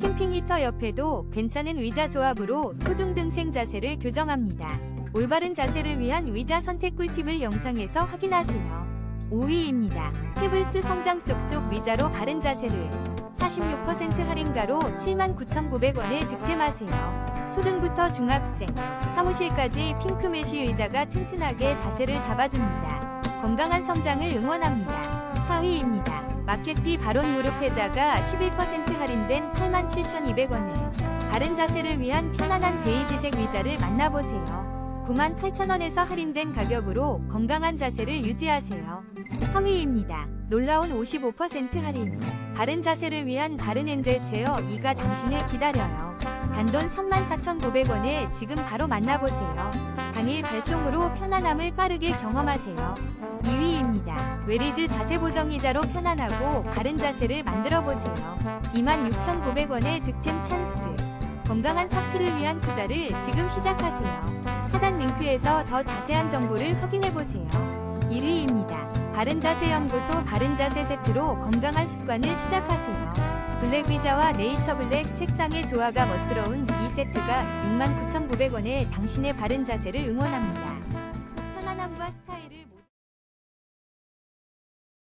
캠핑 히터 옆에도 괜찮은 의자 조합으로 초중등생 자세를 교정합니다. 올바른 자세를 위한 의자 선택 꿀팁을 영상에서 확인하세요. 5위입니다. 세블스 성장 쑥쑥 의자로 바른 자세를 46% 할인가로 79,900원에 득템하세요. 초등부터 중학생, 사무실까지 핑크 메쉬 의자가 튼튼하게 자세를 잡아줍니다. 건강한 성장을 응원합니다. 4위입니다. 마켓비 바론 무릎 회자가 11% 할인된 87,200원에 바른 자세를 위한 편안한 베이지색 의자를 만나보세요. 98,000원에서 할인된 가격으로 건강한 자세를 유지하세요. 3위입니다. 놀라운 55% 할인. 바른 자세를 위한 바른 엔젤 체어 2가 당신을 기다려요. 단돈 34,900원에 지금 바로 만나보세요. 당일 발송으로 편안함을 빠르게 경험하세요. 2위 웨리즈 자세 보정 의자로 편안하고 바른 자세를 만들어 보세요. 26,900원의 득템 찬스. 건강한 척추를 위한 투자를 지금 시작하세요. 하단 링크에서 더 자세한 정보를 확인해 보세요. 1위입니다. 바른 자세 연구소 바른 자세 세트로 건강한 습관을 시작하세요. 블랙 의자와 네이처 블랙 색상의 조화가 멋스러운 이 세트가 69,900원에 당신의 바른 자세를 응원합니다. 편안함과 스타일을 모두